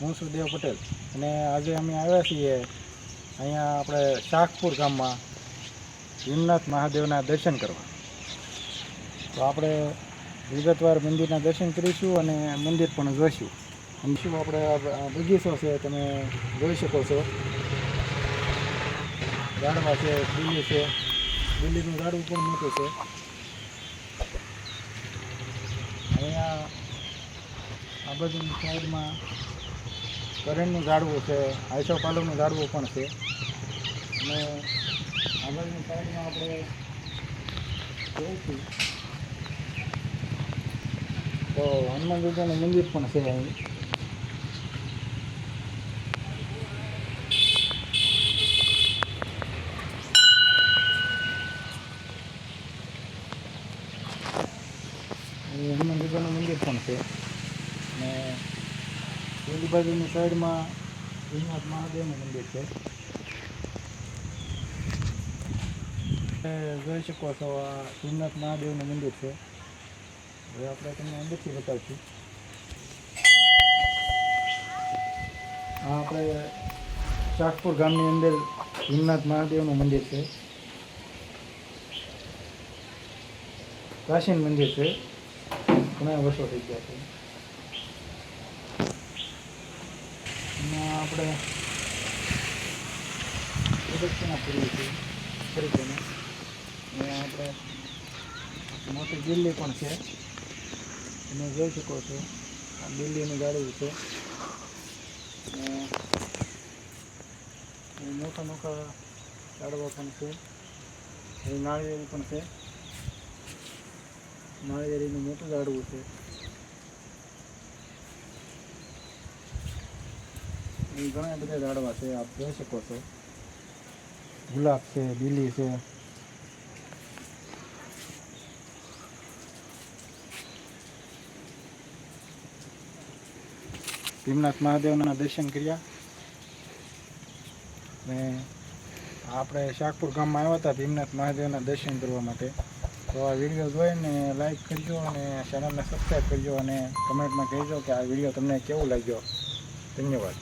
હું છું દેવ પટેલ. અને આજે અમે આવ્યા છીએ અહીંયા આપણે શાકપુર ગામમાં હિમનાથ મહાદેવના દર્શન કરવા. તો આપણે વિગતવાર મંદિરના દર્શન કરીશું અને મંદિર પણ જોઈશું. અને શું આપણે બગીચો છે, તમે જોઈ શકો છો. ઝાડવા છે દિલ્હી છે. દિલ્હીનું ઝાડવું પણ મોટું છે. અહીંયા આ બધી સાઈડમાં કરેણનું ઝાડવું છે આઈસોપાલવનું ઝાડવું પણ છે. અને આગળની સાઈડમાં આપણે જોઈશું. તો હનુમાન દાદાનું મંદિર પણ છે અહીં હનુમાન દાદાનું મંદિર પણ છે. અને પેલી બાજુની સાઈડમાં ભીમનાથ મહાદેવનું મંદિર છે. જોઈ શકો છો, આ ભીમનાથ મહાદેવનું મંદિર છે. હવે આપણે તમને અંદરથી બતાવશું. આ આપણે શાકપુર ગામની અંદર ભીમનાથ મહાદેવનું મંદિર છે. પ્રાચીન મંદિર છે. ઘણા વર્ષો થઈ ગયા છે. એમાં આપણે પ્રદક્ષિણા પૂરી અને આપણે મોટી દિલ્હી પણ છે. તમે જોઈ શકો છો, આ દિલ્હીનું ગાડી છે. અને મોટા મોટા ઝાડવા પણ છે. નાળિયેરી પણ છે. નાળિયેરીનું મોટું ઝાડવું છે. અહીં ઘણા બધા ઝાડવા છે, આપ જોઈ શકો છો. ગુલાબ છે, લીલી છે. ભીમનાથ મહાદેવના દર્શન કર્યા. ને આપણે શાકપુર ગામમાં આવ્યા હતા ભીમનાથ મહાદેવના દર્શન કરવા માટે. તો આ વીડિયો જોઈને લાઈક કરજો અને ચેનલને સબસ્ક્રાઈબ કરજો અને કમેન્ટમાં કહેજો કે આ વીડિયો તમને કેવો લાગ્યો. ધન્યવાદ.